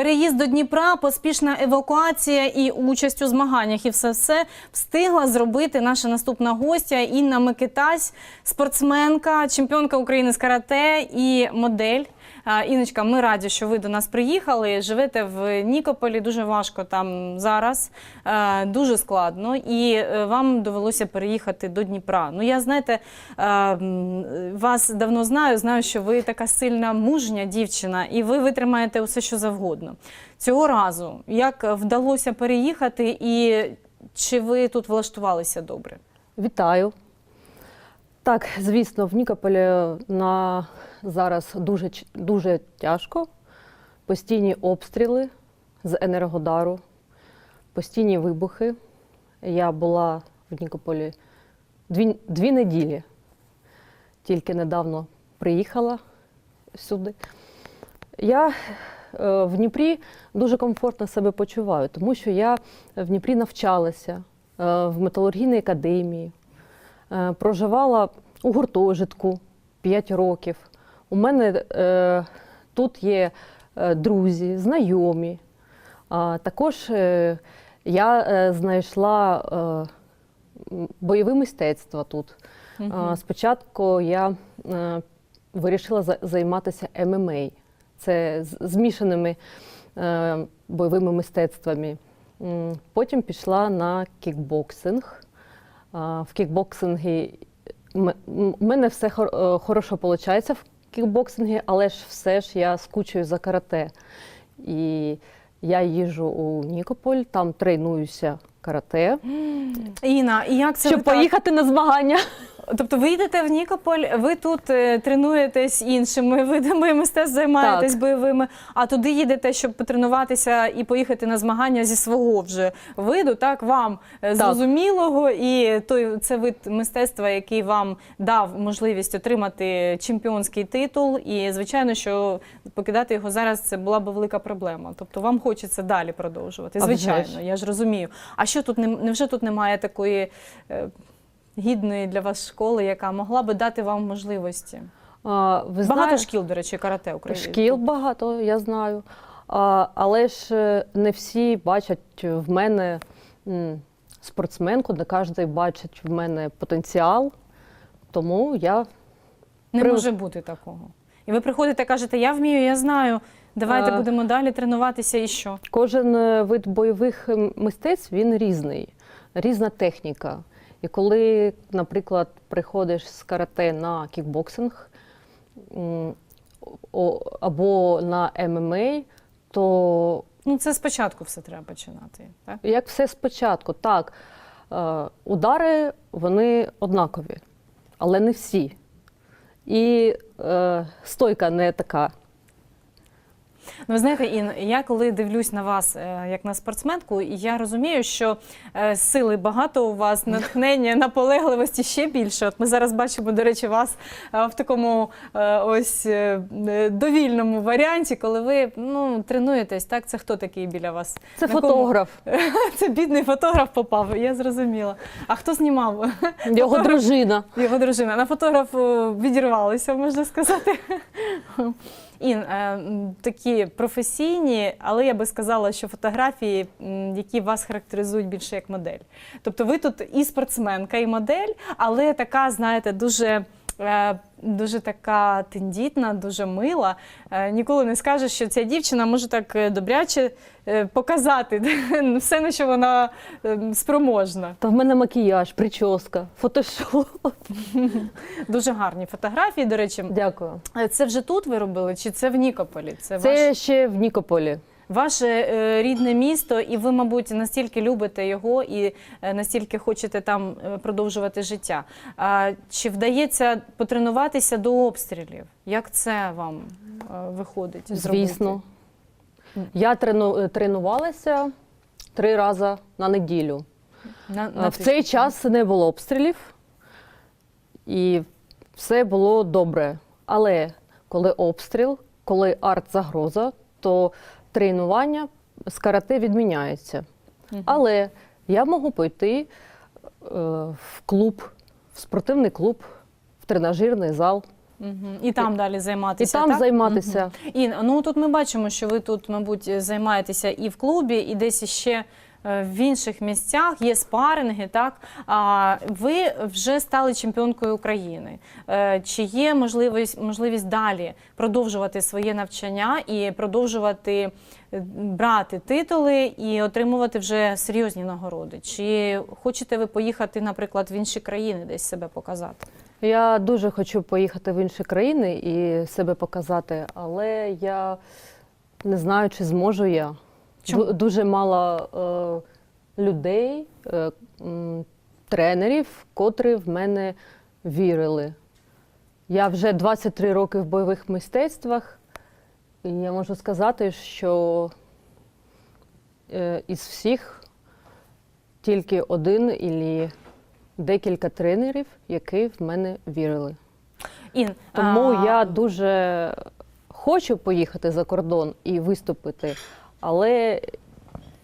Переїзд до Дніпра, поспішна евакуація і участь у змаганнях. І все все встигла зробити наша наступна гостя Інна Микитась, спортсменка, чемпіонка України з карате і модель. Іночка, ми раді, що ви до нас приїхали. Живете в Нікополі. Дуже важко там зараз, е, дуже складно, і е, вам довелося переїхати до Дніпра. Ну я знаєте, е, вас давно знаю. Знаю, що ви така сильна мужня дівчина, і ви витримаєте усе, що завгодно. Цього разу як вдалося переїхати, і чи ви тут влаштувалися добре? Вітаю. Так, звісно, в Нікополі на зараз дуже, дуже тяжко. Постійні обстріли з енергодару, постійні вибухи. Я була в Нікополі дві, дві неділі. Тільки недавно приїхала сюди. Я е, в Дніпрі дуже комфортно себе почуваю, тому що я в Дніпрі навчалася е, в металургійній академії, проживала у гуртожитку 5 років. У мене е, тут є е, друзі, знайомі. А, також е, я е, знайшла е, бойове мистецтво тут. А, Спочатку я е, вирішила займатися ММА. Це з- змішаними е, бойовими мистецтвами. Потім пішла на кікбоксинг. В кікбоксингі у мене все е, хорошо виходить в кікбоксингі, але ж все ж я скучую за карате. І я їжджу у Нікополь, там тренуюся карате, Інна, і як це щоб ви так? поїхати на змагання. Тобто ви йдете в Нікополь, ви тут е, тренуєтесь іншими видами мистецтв, займаєтесь Так. бойовими, а туди їдете, щоб потренуватися і поїхати на змагання зі свого вже виду, так вам е, зрозумілого, і той це вид мистецтва, який вам дав можливість отримати чемпіонський титул. І звичайно, що покидати його зараз це була б велика проблема. Тобто вам хочеться далі продовжувати. Звичайно, я ж розумію. А що тут не невже тут немає такої? Гідної для вас школи, яка могла би дати вам можливості. А, Ви Багато знаєте, шкіл, до речі, карате України. Шкіл багато, я знаю. А, але ж е, не всі бачать в мене спортсменку, не кожен бачить в мене потенціал. Тому я Не При- може бути такого. І ви приходите, кажете, я вмію, я знаю. Давайте А. будемо далі тренуватися і що? кожен е, вид бойових мистецтв він різний, різна техніка. І коли, наприклад, приходиш з карате на кікбоксинг або на ММА, то Ну, це спочатку все треба починати. Так? Як все спочатку, так. Е, удари вони однакові, але не всі. І е, стойка не така. Ну, ви знаєте, Ін, я коли дивлюсь на вас е, як на спортсменку, я розумію, що е, сили багато у вас, натхнення, наполегливості ще більше. От ми зараз бачимо, до речі, вас е, в такому ось довільному варіанті, коли ви ну, тренуєтесь. Так, це хто такий біля вас? Це На кому? фотограф, Це бідний фотограф попав, я зрозуміла. А хто знімав? його Фотограф- дружина. Його дружина. На фотографу відірвалися, можна сказати. Ін, е, такі професійні, але я би сказала, що фотографії, які вас характеризують більше як модель. Тобто ви тут і спортсменка, і модель, але така, знаєте, дуже. Е, Дуже така тендітна, дуже мила. Е, Ніколи не скажеш, що ця дівчина може так е, добряче показати все, на що вона е, спроможна. Та в мене макіяж, прическа, фотошоп. Дуже гарні фотографії. До речі, Дякую. Це вже тут ви робили, чи це в Нікополі? Це, Це ваш, ще в Нікополі. Ваше е, рідне місто, і ви, мабуть, настільки любите його і е, настільки хочете там е, продовжувати життя. А, чи вдається потренуватися до обстрілів? Як це вам виходить? Звісно. Я трену, тренувалася три рази на неділю. На, на В цей тиждень. час не було обстрілів, і все було добре. Але коли обстріл, коли арт-загроза, то тренування з карате відміняється. Але я можу пойти е, в клуб, в спортивний клуб, в тренажерний зал. Угу. І там далі І займатися. там так? займатися. Інна, ну тут ми бачимо, що ви тут, мабуть, займаєтеся і в клубі, і десь іще е, в інших місцях є спаринги, так? А ви вже стали чемпіонкою України. Е, Чи є можливість, можливість далі продовжувати своє навчання і продовжувати е, брати титули і отримувати вже серйозні нагороди? Чи хочете ви поїхати, наприклад, в інші країни, десь себе показати? Я дуже хочу поїхати в інші країни і себе показати, але я не знаю, чи зможу я. Чому? Дуже мало е, людей, е, тренерів, котрі в мене вірили. Я вже 23 роки в бойових мистецтвах, і я можу сказати, що е, із всіх тільки один і декілька тренерів, які в мене вірили. Ін, Тому а, я дуже хочу поїхати за кордон і виступити, але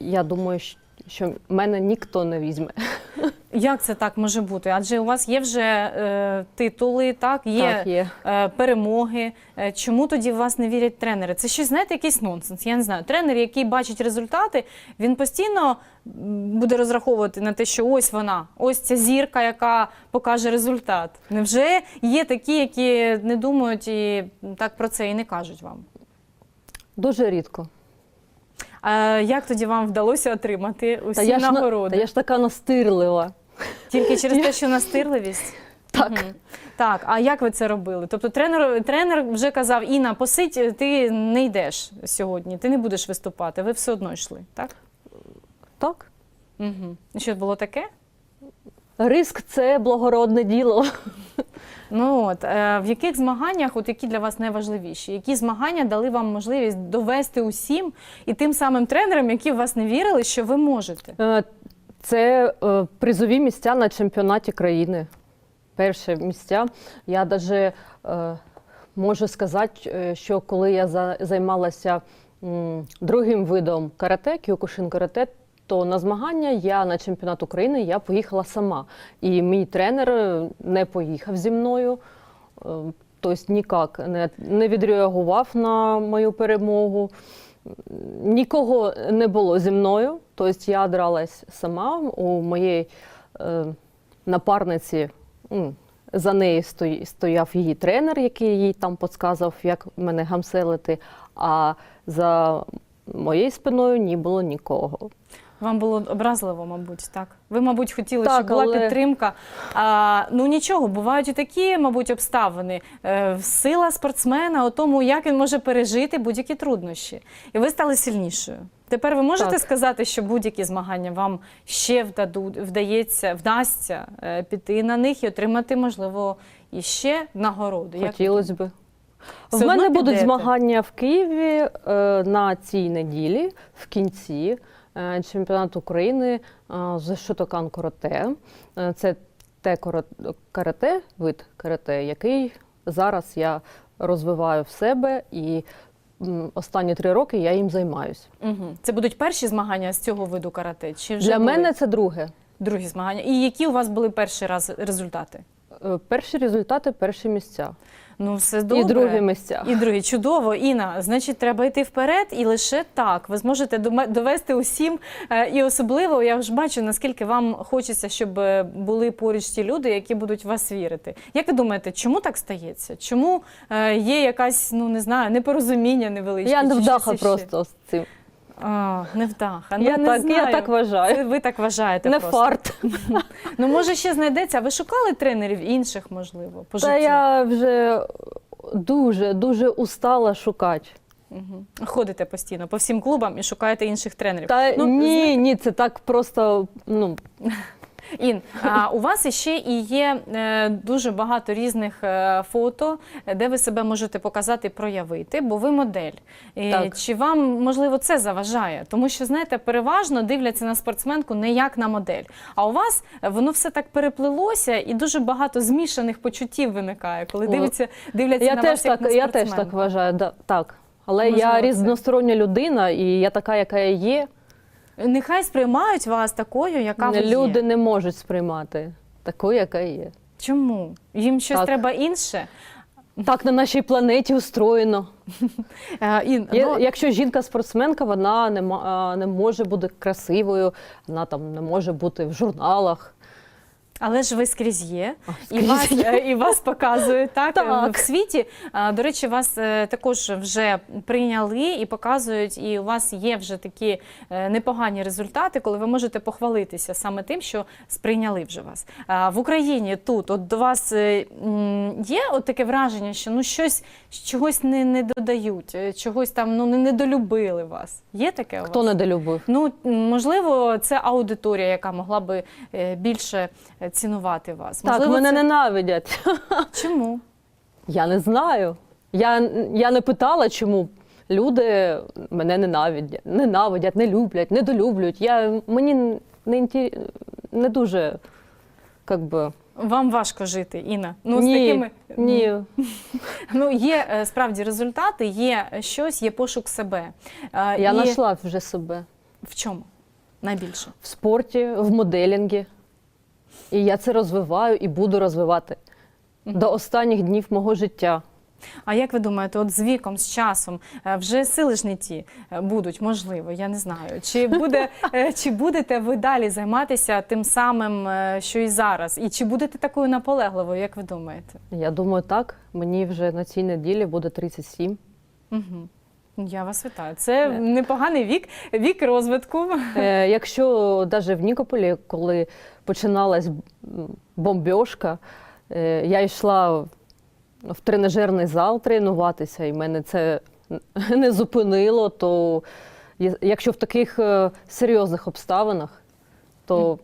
я думаю, що мене ніхто не візьме. Як це так може бути? Адже у вас є вже е, титули, так є, Так, є. Е, перемоги. Е, чому тоді в вас не вірять тренери? Це щось знаєте, якийсь нонсенс. Я не знаю. Тренер, який бачить результати, він постійно буде розраховувати на те, що ось вона, ось ця зірка, яка покаже результат. Невже є такі, які не думають і так про це і не кажуть вам? Дуже рідко. А як тоді вам вдалося отримати усі Та я, ж, на- нагороди? та я ж така настирлива. Тільки через те, що настирливість? Так. Мгм. Так, а як ви це робили? Тобто тренер, тренер вже казав, Інна, посидь, ти не йдеш сьогодні, ти не будеш виступати, ви все одно йшли, так? Так. Угу. Що було таке? Риск це благородне діло. Ну от е, в яких змаганнях, от які для вас найважливіші? Які змагання дали вам можливість довести усім і тим самим тренерам, які в вас не вірили, що ви можете? Е, Це е, призові місця на чемпіонаті країни. Перші місця. Я навіть можу сказати, що коли я за- займалася другим видом карате, кіокушин карате, то на змагання я на чемпіонат України я поїхала сама. І мій тренер е, не поїхав зі мною. Е, Тобто ніяк не, відреагував на мою перемогу. Нікого не було зі мною. Тобто я дралась сама. У моєї е, напарниці за нею стояв її тренер, який їй там підказав, як мене гамселити. А за моєю спиною не було нікого. Вам було образливо, мабуть, так? Ви, мабуть, хотіли, Так, щоб була але- підтримка. А, ну нічого, бувають і такі, мабуть, обставини. Е, сила спортсмена у тому, як він може пережити будь-які труднощі. І ви стали сильнішою. Тепер ви можете Так. сказати, що будь-які змагання вам ще вдадуть, вдається, вдасться е, піти на них і отримати, можливо, іще нагороди. Як ви Хотілося б. В мене одно будуть підете? змагання в Києві е, на цій неділі, в кінці чемпіонат України е, з шотокан карате. Е, Це те карате, вид карате, який зараз я розвиваю в себе і останні три роки я їм займаюся. Угу. Це будуть перші змагання з цього виду карате? Чи вже Для були мене це друге. другі змагання? І які у вас були перший раз результати? Е, Перші результати, перші місця. Ну, все добре. І другі місця. І другі. Чудово, Інна. Значить, треба йти вперед, і лише так ви зможете довести усім. Е, І особливо я вже бачу, наскільки вам хочеться, щоб е, були поруч ті люди, які будуть в вас вірити. Як ви думаєте, чому так стається? Чому є якась, ну не знаю, непорозуміння невеличке? Я не вдаха просто з цим. А, невдаха. Ну, Я не так- я так вважаю. Це ви так вважаєте Не просто. фарт. Ну, може, ще знайдеться. А ви шукали тренерів інших, можливо, по Та я вже дуже, дуже устала шукати. Угу. Ходите постійно по всім клубам і шукаєте інших тренерів. Та Ну, ні, ні, це так просто. Ну, Ін, а у вас іще і є е, дуже багато різних е, фото, де ви себе можете показати, проявити, бо ви модель. Так. Чи вам можливо це заважає? Тому що знаєте, переважно дивляться на спортсменку не як на модель. А у вас воно все так переплилося, і дуже багато змішаних почуттів виникає, коли О, дивляться, дивляться я на теж вас як так, на я теж так вважаю. Да, так. Але Можливо, я різностороння людина, і я така, яка я є. Нехай сприймають вас такою, яка ви Люди не можуть сприймати такою, яка є. Чому? Їм щось Так. треба інше. Так на нашій планеті устроєно. Е, Ін, Є- ну, Якщо жінка спортсменка, вона не, ма- а, не може бути красивою, вона там не може бути в журналах. Але ж ви скрізь є, і вас, е, і вас показують так, Так. е, в світі. До речі, вас е, також вже прийняли і показують, і у вас є вже такі е, непогані результати, коли ви можете похвалитися саме тим, що сприйняли вже вас. В Україні тут от до вас е, є от таке враження, що ну щось чогось не, не додають, е, чогось там ну не недолюбили вас. Є таке? у Хто вас? недолюбив? Ну, можливо, це аудиторія, яка могла би е, більше е, цінувати вас. Так, Можливо, мене це... ненавидять. Чому? Я не знаю. Я, я не питала, чому люди мене ненавидять, ненавидять, не люблять, недолюблюють. Я, мені не, інті- не дуже, як би, Вам важко жити, Інна. Ну, з такими... ні. Ну, є е, справді результати, є щось, є пошук себе. Е, Я і... знайшла вже себе В чому? Найбільше. в спорті, в моделінгі. І я це розвиваю і буду розвивати до останніх днів мого життя. А як ви думаєте, от з віком, з часом, е, вже сили ж не ті е, будуть, можливо, я не знаю. Чи, буде, е, чи будете ви далі займатися тим самим, що і зараз? І чи будете такою наполегливою, як ви думаєте? Я думаю, так. Мені вже на цій неділі буде 37. Угу. Я вас вітаю. Це Е. непоганий вік, вік розвитку. Е, якщо навіть в Нікополі, коли починалась бомбьошка, е, я йшла в тренажерний зал тренуватися, і мене це не зупинило, то якщо в таких е, серйозних обставинах, то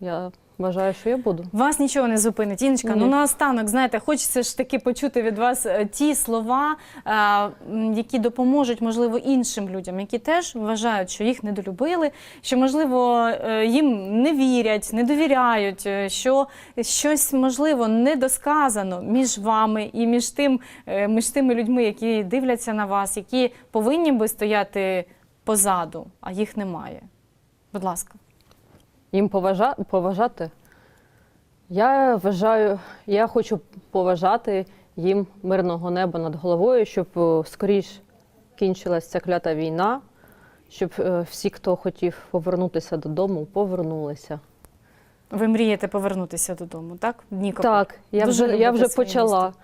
я вважаю, що я буду. Вас нічого не зупинить. Іночка, ну наостанок, знаєте, хочеться ж таки почути від вас е, ті слова, е, які допоможуть, можливо, іншим людям, які теж вважають, що їх недолюбили, що, можливо, е, їм не вірять, не довіряють, що щось, можливо, недосказано між вами і між тим, між тими людьми, які дивляться на вас, які повинні би стояти позаду, а їх немає. Будь ласка. Їм поважа... поважати. Я вважаю, я хочу поважати їм мирного неба над головою, щоб е, скоріш кінчилась ця клята війна, щоб е, всі, хто хотів повернутися додому, повернулися. Ви мрієте повернутися додому, так? Нікополь? Так, я Дуже вже, я вже почала. місто.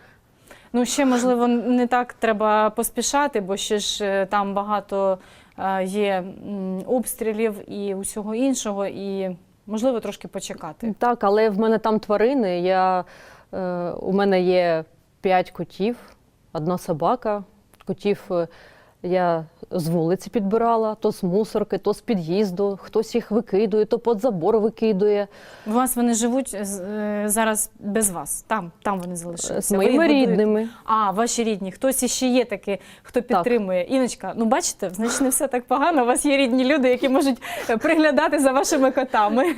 Ну, ще, можливо, не так треба поспішати, бо ще ж е, там багато є обстрілів і усього іншого, і можливо трошки почекати. Так, але в мене там тварини. Я, е, у мене є п'ять котів, одна собака. Котів е, я з вулиці підбирала, то з мусорки, то з під'їзду. Хтось їх викидує, то під забор викидує. У вас вони живуть е, зараз без вас. Там, там вони залишилися. З моїми рідними. А, ваші рідні. Хтось іще є такий, хто підтримує. Іночка, ну бачите, значить не все так погано. У вас є рідні люди, які можуть е, приглядати за вашими котами,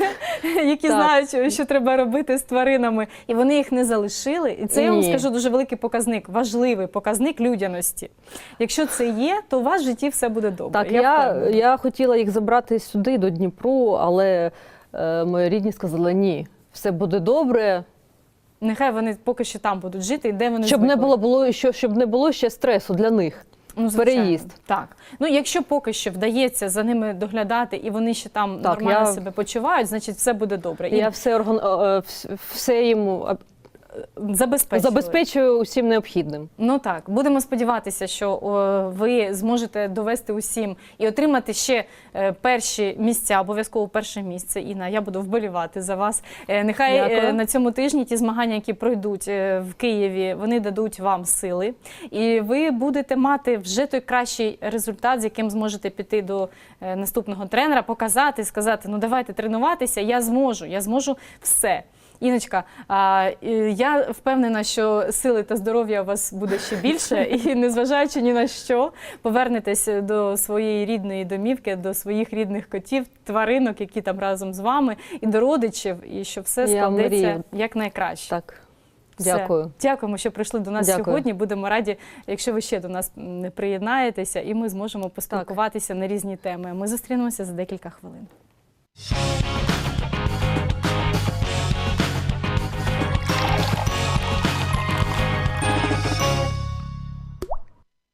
які Так. знають, що треба робити з тваринами. І вони їх не залишили. І це я вам скажу дуже великий показник, важливий показник людяності. Якщо це є, то у вас в житті все буде добре. Так, я, впевнена. я хотіла їх забрати сюди, до Дніпру, але е, мої рідні сказали ні. Все буде добре, Нехай вони поки що там будуть жити, і де вони щоб не звикли. було, було що, щоб не було ще стресу для них. Ну, звичайно. переїзд. Так. Ну, якщо поки що вдається за ними доглядати, і вони ще там Так, нормально я- себе почувають, значить все буде добре. І Я все орган... е, е, вс- все їм забезпечили. забезпечую усім необхідним. Ну так, будемо сподіватися, що о, ви зможете довести усім і отримати ще е, перші місця, обов'язково перше місце. Інна, я буду вболівати за вас. Е, нехай е, на цьому тижні ті змагання, які пройдуть е, в Києві, вони дадуть вам сили, і ви будете мати вже той кращий результат, з яким зможете піти до е, наступного тренера, показати, сказати: ну давайте тренуватися, я зможу, я зможу все. Іночка, я впевнена, що сили та здоров'я у вас буде ще більше, і незважаючи ні на що, повернетесь до своєї рідної домівки, до своїх рідних котів, тваринок, які там разом з вами, і до родичів, і що все складеться якнайкраще. Так, Все. дякую. Дякуємо, що прийшли до нас Дякую. сьогодні. Будемо раді, якщо ви ще до нас м, приєднаєтеся, і ми зможемо поспілкуватися на різні теми. Ми зустрінемося за декілька хвилин.